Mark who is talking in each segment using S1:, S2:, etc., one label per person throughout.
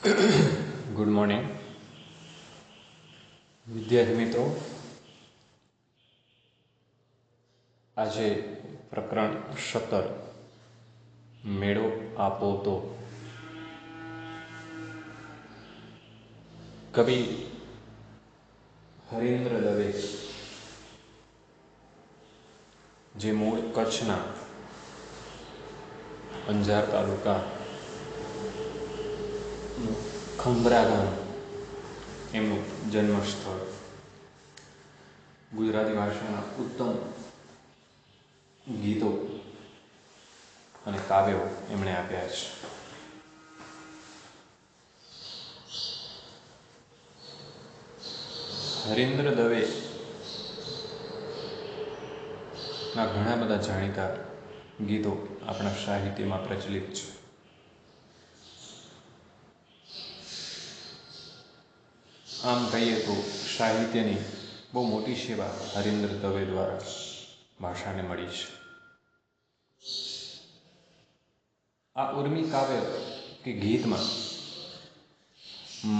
S1: Good morning વિદ્યાર્થી મિત્રો, આજે પ્રકરણ સત્તર, મેળો આપો તો. કવિ હરેન્દ્ર દવે, જે મૂળ કચ્છના અંજાર તાલુકા ખંભરા ગામ એમનું જન્મસ્થળ ગુજરાતી ભાષાના ઉત્તમ ગીતો અને કાવ્યો એમણે આપ્યા છે. હરિન્દ્ર દવે ના ઘણા બધા જાણીતા ગીતો આપણા સાહિત્યમાં પ્રચલિત છે. આમ કહીએ તો સાહિત્યની બહુ મોટી સેવા હરીન્દ્ર દવે દ્વારા ભાષાને મળી છે. આ ઉર્મી કાવ્ય કે ગીતમાં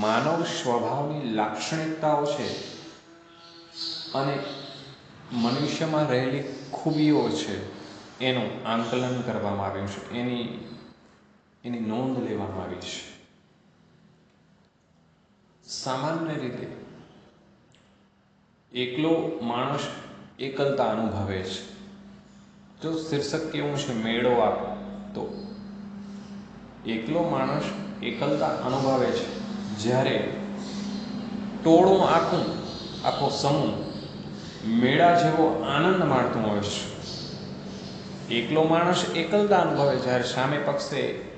S1: માનવ સ્વભાવની લાક્ષણિકતાઓ છે અને મનુષ્યમાં રહેલી ખૂબીઓ છે એનું આંકલન કરવામાં આવ્યું છે. એની એની નોંધ લેવામાં આવી છે. સામાન્ય રીતે એકલો માણસ એકલતા અનુભવે છે. જો શીર્ષક કેવું છે, મેળો આપ, તો એકલો માણસ એકલતા અનુભવે છે. જ્યારે ટોળું આખું, આખો સમૂહ મેળા જેવો આનંદ માણતું હોય છે. એકલો માણસ એકલતા અનુભવે, જ્યારે સામે પક્ષે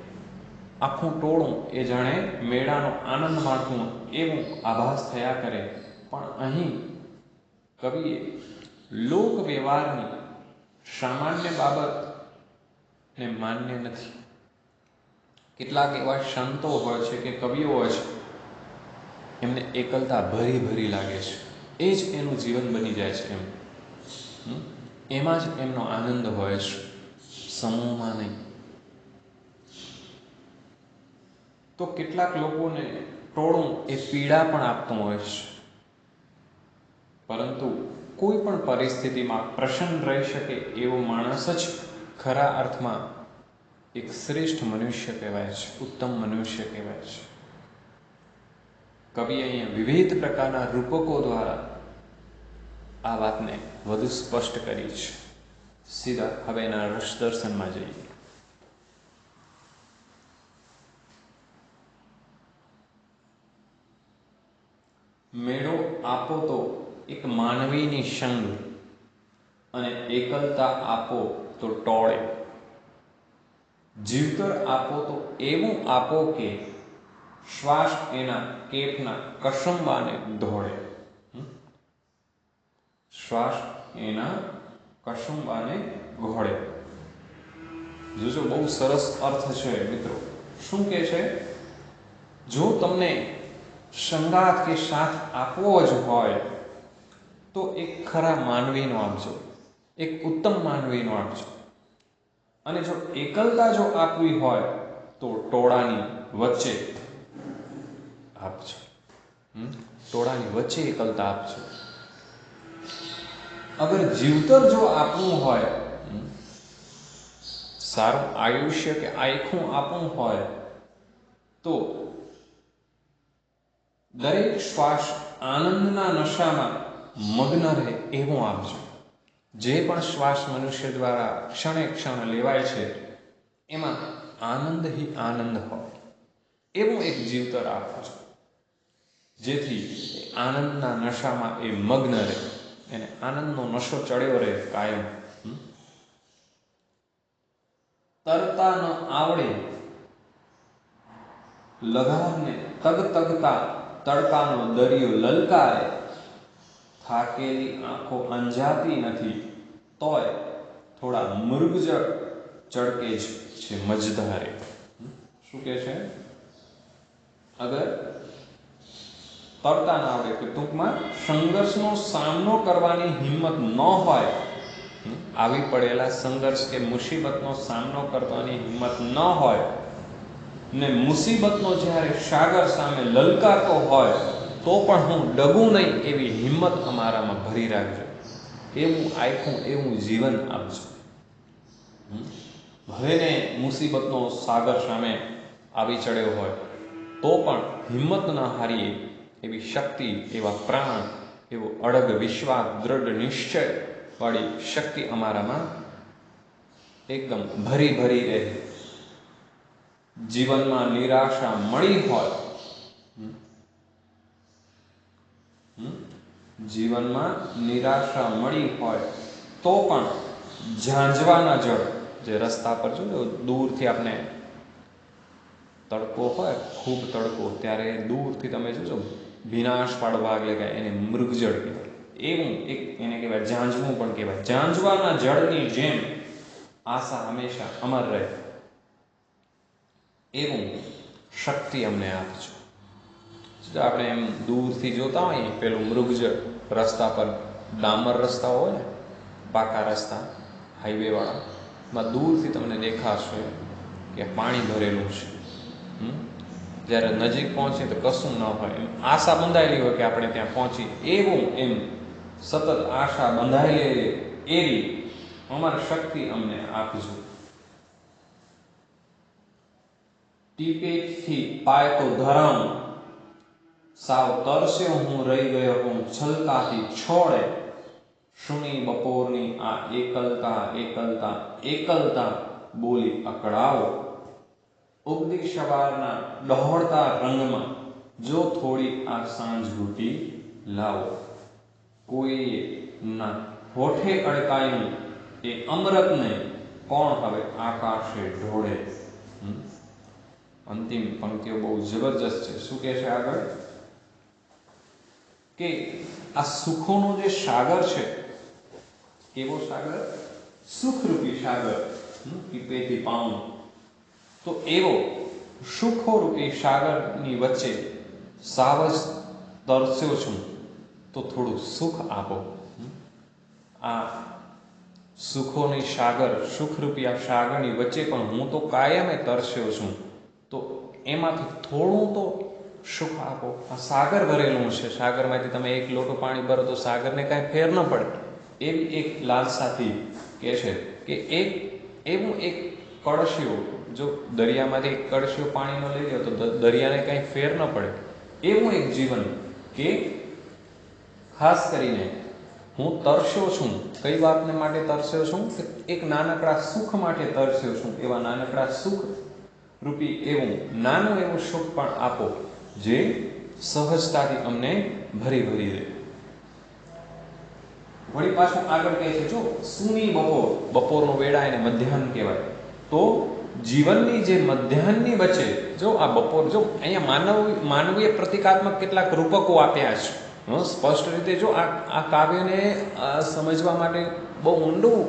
S1: આખું ટોળું એ જાણે મેળાનો આનંદ માણતું એવું આભાસ થયા કરે. પણ અહીં કવિએ લોક વ્યવહારની સામાન્ય બાબતને માન્ય નથી. કેટલાક એવા સંતો હોય છે કે કવિઓ હોય છે, એમને એકલતા ભરી ભરી લાગે છે. એ જ એનું જીવન બની જાય છે એમ. એમાં જ એમનો આનંદ હોય છે. સમૂહમાં નહીં. તો કેટલાક લોકોને ટોળું એ પીડા પણ આપતું હોય છે. પરંતુ કોઈ પણ પરિસ્થિતિમાં પ્રસન્ન રહી શકે એવો માણસ જ ખરા અર્થમાં એક શ્રેષ્ઠ મનુષ્ય કહેવાય છે, ઉત્તમ મનુષ્ય કહેવાય છે. કવિ અહીંયા વિવિધ પ્રકારના રૂપકો દ્વારા આ વાતને વધુ સ્પષ્ટ કરી છે. સીધા હવે એના રસ દર્શનમાં જઈએ. મેળો આપો તો એક માનવીની સંગ અને એકલતા આપો તો ટોળે. જીવતર આપો તો એવું આપો કે શ્વાસ એના કેફના કસંબાને ધોળે. શ્વાસ એના કસુંબાને ઘોડે જોજો, બહુ સરસ અર્થ છે મિત્રો. શું કે છે? જો તમને સંગાત કે સાથ આપવો જ હોય, તો એક ખરા માનવીનો આપજો એક ઉત્તમ માનવીનો આપજો અને જો એકલતા જો આપવી હોય, તો ટોળાની વચ્ચે આપજો ટોળાની વચ્ચે એકલતા આપજો અગર જીવતર જો આપવું હોય સારું આયુષ્ય કે આખું આપવું હોય, તો દરેક શ્વાસ આનંદના નશામાં મગ્ન રહે એવું આપજો જે પણ શ્વાસ મનુષ્ય દ્વારા ક્ષણે ક્ષણ લેવાય છે, એમાં આનંદ હિ આનંદ હોય. એવું એક જીવતર આપજો જેથી આનંદના નશામાં એ મગ્ન રહે, એને આનંદનો નશો ચડ્યો રહે કાયમ. તરતા ન આવડે લગારને તગ તગતા તડકાનો દરિયો લલકારે, થાકેલી આંખો અંજાતી નથી, તોય થોડા મૃગજ ચડકે છે મજધારે. શું કે છે? અગર તરતા ના આવડે કે ટૂંકમાં સંઘર્ષનો સામનો કરવાની હિંમત ન હોય આવી પડેલા સંઘર્ષ કે મુસીબતનો સામનો કરવાની હિંમત ન હોય ને મુસીબતનો જ્યારે સાગર સામે લલકારતો હોય, તો પણ હું ડગું નહીં એવી હિંમત અમારામાં ભરી રાખજો. એવું આખું એવું જીવન આપજો? ભલે ને મુસીબતનો સાગર સામે આવી ચડ્યો હોય, તો પણ હિંમત ન હારીએ એવી શક્તિ, એવા પ્રાણ, એવો અડગ વિશ્વાસ, દ્રઢ નિશ્ચય વાળી શક્તિ અમારામાં એકદમ ભરી ભરી રહે. જીવનમાં નિરાશા મળી હોય? જીવનમાં નિરાશા મળી હોય તો પણ ઝાંઝવાના જળ જે રસ્તા પર જો દૂરથી આપણે તડકો હોય, ખૂબ તડકો, ત્યારે દૂરથી તમે જોજો, વિનાશ પાડવા એટલે કે એને મૃગજળ કહેવાય. એવું એક એને કહેવાય ઝાંઝવું પણ કહેવાય. ઝાંઝવાના જળની જેમ આશા હંમેશા અમર રહે. એવું શક્તિ અમને આપજો આપણે એમ દૂરથી જોતા હોઈએ પેલું મૃગજ રસ્તા પર ડામર રસ્તા હોય ને પાકા રસ્તા હાઈવેવાળા એમાં દૂરથી તમને દેખાશે કે પાણી ભરેલું છે? જ્યારે નજીક પહોંચીએ તો કશું ન હોય એમ આશા બંધાયેલી હોય કે આપણે ત્યાં પહોંચી એવું એમ સતત આશા બંધાયેલી એવી અમારી શક્તિ અમને આપજો ટીપેટથી પાય તો ધરમ સાવ તરસ્યો હું રહી ગયો હું છલકાથી છોડે. શુની બપોરની આ એકલતા એકલતા એકલતા બોલી અકળાવો. ઉગતી સવારના ડહોળતા રંગમાં જો થોડી આ સાંજ ઘૂટી લાવો. કોઈએ ના હોઠે અડકાયું એ અમૃતને કોણ હવે આકાશે ઢોળે? હમ? અંતિમ પંક્તિઓ બહુ જબરજસ્ત છે. શું કહે છે આગળ? કે આ સુખોનો જે સાગર છે, કેવો સાગર? સુખરૂપી સાગર? પીપેથી પાઉં તો એવો સુખોરૂપી સાગરની વચ્ચે સાવજ તરસ્યો છું, તો થોડું સુખ આપો. આ સુખોની સાગર, સુખરૂપી આ સાગરની વચ્ચે પણ હું તો કાયમે તરસ્યો છું. તો એમાંથી થોડું તો સુખ આપો. આ સાગર ભરેલું છે સાગરમાંથી તમે એક લોટો પાણી ભરો તો સાગરને કાંઈ ફેર ન પડે. એવી એક લાલસાથી કહે છે કે એક એવું એક કળશિયો, જો દરિયામાંથી એક કળશિયો પાણીનો લઈ લો તો દરિયાને કાંઈ ફેર ન પડે. એવું એક જીવન કે ખાસ કરીને હું તરસ્યો છું. કઈ વાતને માટે તરસ્યો છું? કે એક નાનકડા સુખ માટે તરસ્યો છું. એવા નાનકડા સુખ રૂપી, એવું નાનું એવું સુખ પણ આપો જે સહજતાથી અમને ભરી ભરી દે. વળી પાછું આગળ કહે છે, જો સુની બપોર બપોરનો વેળા એને મધ્યાહન કહેવાય. તો જીવનની જે મધ્યાહનની વચ્ચે જો આ બપોર, જો અહીંયા માનવ, માનવીય પ્રતિકાત્મક કેટલાક રૂપકો આપ્યા છે. સ્પષ્ટ રીતે જો આ આ કાવ્યને સમજવા માટે બહુ ઊંડું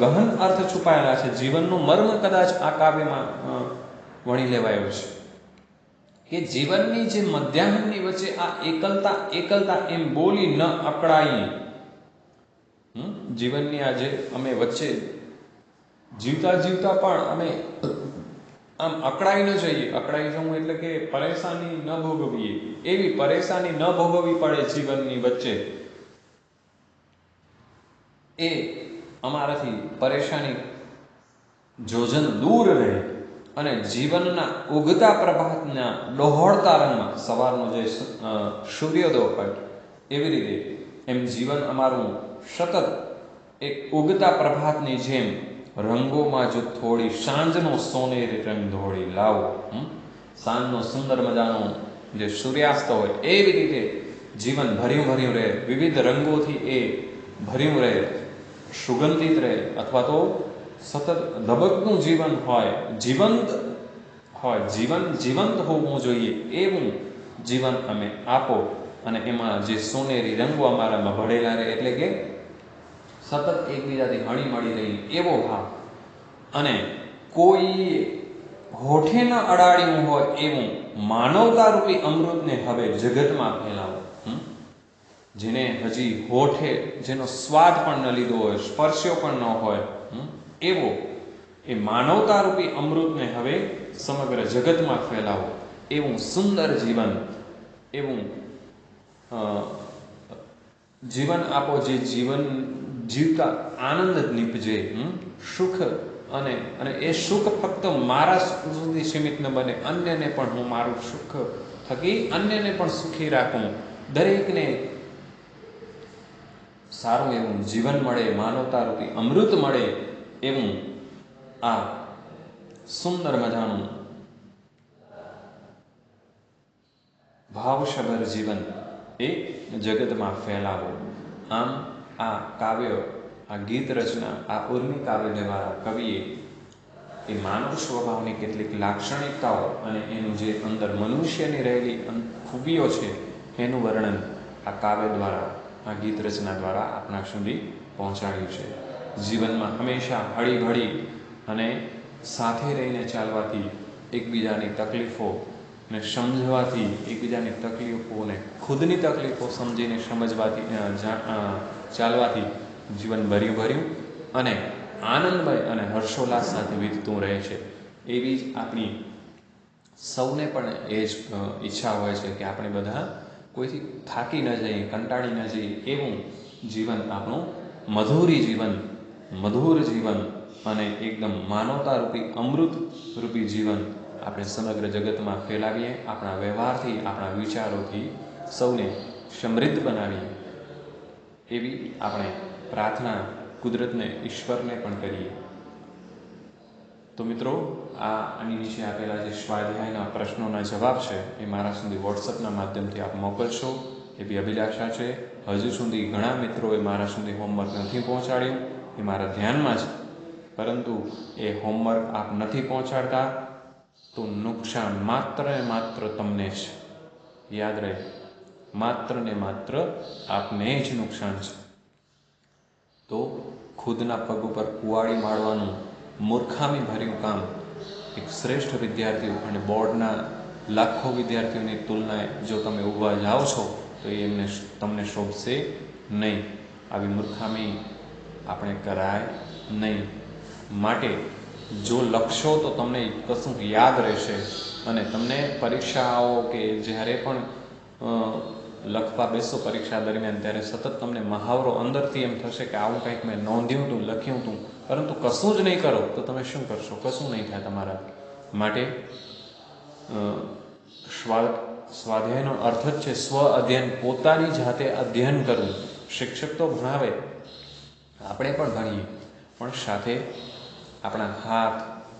S1: ગહન અર્થ છુપાયેલા છે. જીવનનું મર્મ કદાચ આ કાવ્યમાં વણી લેવાયો છે. કે જીવનની જે મધ્યાહનની વચ્ચે આ એકલતા એકલતા એમ બોલી ન અકળાઈ હમ? જીવનની આજે અમે વચ્ચે જીવતા જીવતા પણ અમે આમ અકળાઈ ન જઈએ. અકળાઈ જવું એટલે કે પરેશાની ન ભોગવીએ. એવી પરેશાની ન ભોગવવી પડે જીવનની વચ્ચે. એ અમારાથી પરેશાની જોજન દૂર રહે. અને જીવનના ઉગતા પ્રભાતના ડહોળતા રંગમાં સવારનો જે સૂર્યોદય હોય એવી રીતે એમ જીવન અમારું સતત એક ઉગતા પ્રભાતની જેમ રંગોમાં જો થોડી સાંજનો સોનેરી રંગ ધોળી લાવો? સાંજનો સુંદર મજાનો જે સૂર્યાસ્ત હોય એવી રીતે જીવન ભર્યું ભર્યું રહે વિવિધ રંગોથી એ ભર્યું રહે સુગંધિત રહે અથવા તો સતત ધબકતું જીવન હોય, જીવંત હોય, જીવન, જીવંત હોવું જોઈએ, એવું જીવન અમે આપો અને એમાં જે સોનેરી રંગો અમારામાં ભળેલા રહે, એટલે કે સતત એકબીજાથી હણી મળી રહી એવો ભાવ. અને કોઈ હોઠે ન અડાડ્યું હોય, એવું માનવતારૂપી અમૃતને હવે જગતમાં ફેલાવો. જેને હજી હોઠે, જેનો સ્વાદ પણ ન લીધો હોય, સ્પર્શ્યો પણ ન હોય, હમ? એવો એ માનવતારૂપી અમૃતને હવે સમગ્ર જગતમાં ફેલાવો એવું સુંદર જીવન, એવું જીવન આપો જે જીવન, જીવતા આનંદ નીપજે? સુખ અને અને એ સુખ ફક્ત મારા સુધી સીમિત ન બને, અન્યને પણ હું મારું સુખ થકી અન્યને પણ સુખી રાખું દરેકને સારું એવું જીવન મળે, માનવતારૂપી અમૃત મળે એવું આ સુંદર મજાનું ભાવસભર જીવન એ જગતમાં ફેલાવો. આમ આ કાવ્ય, આ ગીત રચના, આ ઉર્મી કાવ્ય દ્વારા કવિએ એ માનવ સ્વભાવની કેટલીક લાક્ષણિકતાઓ અને એનું જે અંદર મનુષ્યની રહેલી ખૂબીઓ છે, એનું વર્ણન આ કાવ્ય દ્વારા, આ ગીત રચના દ્વારા આપણા સુધી પહોંચાડ્યું છે. જીવનમાં હંમેશા હળીભળી અને સાથે રહીને ચાલવાથી એકબીજાની તકલીફો ને સમજવાથી એકબીજાની તકલીફોને ખુદની તકલીફો સમજીને સમજવાથી ચાલવાથી જીવન ભર્યું ભર્યું અને આનંદમય અને હર્ષોલ્લાસ સાથે વીતતું રહે છે. એવી જ આપણી સૌને પણ એ જ ઈચ્છા હોય છે કે આપણે બધા કોઈથી થાકી ન જઈએ, કંટાળી ન જઈએ, એવું જીવન આપણું મધુરી જીવન મધુર જીવન અને એકદમ માનવતારૂપી, અમૃત રૂપી જીવન આપણે સમગ્ર જગતમાં ફેલાવીએ, આપણા વ્યવહારથી, આપણા વિચારોથી સૌને સમૃદ્ધ બનાવીએ. એવી આપણે પ્રાર્થના કુદરતને, ઈશ્વરને પણ કરીએ. તો મિત્રો, આ આની નીચે આપેલા જે સ્વાધ્યાયના પ્રશ્નોના જવાબ છે, એ મારા સુધી વોટ્સઅપના માધ્યમથી આપ મોકલશો. એવી અભિલાષા છે. હજુ સુધી ઘણા મિત્રોએ મારા સુધી હોમવર્ક નથી પહોંચાડ્યું. એ મારા ધ્યાનમાં છે. પરંતુ એ હોમવર્ક આપ નથી પહોંચાડતા, તો નુકસાન માત્ર ને માત્ર તમને જ. યાદ રહે, માત્ર ને માત્ર આપને જ નુકસાન છે. તો ખુદના પગ ઉપર કુવાડી મારવાનું, મૂર્ખામી ભર્યું કામ એક શ્રેષ્ઠ વિદ્યાર્થીઓ અને બોર્ડના લાખો વિદ્યાર્થીઓની તુલનાએ જો તમે ઊભા જાઓ છો, તો એમને તમને શોભશે નહીં. આવી મૂર્ખામી આપણે કરાય નહીં. માટે જો લખશો તો તમને કશું યાદ રહેશે અને તમને પરીક્ષાઓ કે જ્યારે પણ લખવા બેસો પરીક્ષા દરમિયાન, ત્યારે સતત તમને મહાવરો અંદરથી એમ થશે કે આવું કંઈક મેં નોંધ્યું હતું, લખ્યું હતું. પરંતુ કશું જ નહીં કરો, તો તમે શું કરશો? કશું નહીં થાય તમારા માટે. સ્વા સ્વાધ્યાયનો અર્થ જ છે સ્વ અધ્યયન. પોતાની જાતે અધ્યયન કરવું. શિક્ષક તો ભણાવે આપણે પણ ભણીએ. પણ સાથે આપણા હાથ,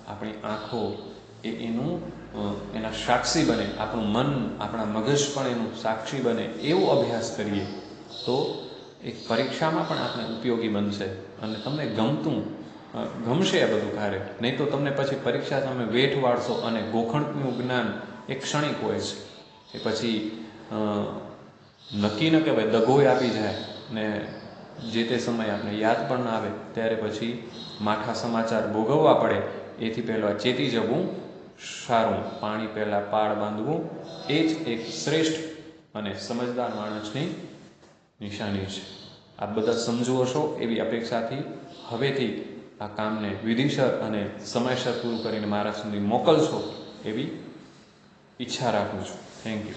S1: આપણી આંખો એ એનું એના સાક્ષી બને, આપણું મન, આપણા મગજ પણ એનું સાક્ષી બને એવો અભ્યાસ કરીએ તો એક પરીક્ષામાં પણ આપણે ઉપયોગી બનશે અને તમને ગમતું ગમશે આ બધું કાર્ય નહીં તો તમને પછી પરીક્ષા તમે વેઠ વાળશો અને ગોખણનું જ્ઞાન એ ક્ષણિક હોય છે. એ પછી નક્કી ન કહેવાય, દગોય આપી જાય ને જે તે સમયે આપણે યાદ પણ ના આવે, ત્યારે પછી માઠા સમાચાર ભોગવવા પડે. એથી પહેલાં ચેતી જવું, સારું પાણી પહેલાં પાળ બાંધવું. એ જ એક શ્રેષ્ઠ અને સમજદાર માણસની નિશાની છે. આ બધા સમજુ હશો એવી અપેક્ષાથી હવેથી આ કામને વિધિસર અને સમયસર પૂરું કરીને મારા સુધી મોકલશો એવી ઈચ્છા રાખું છું. Thank you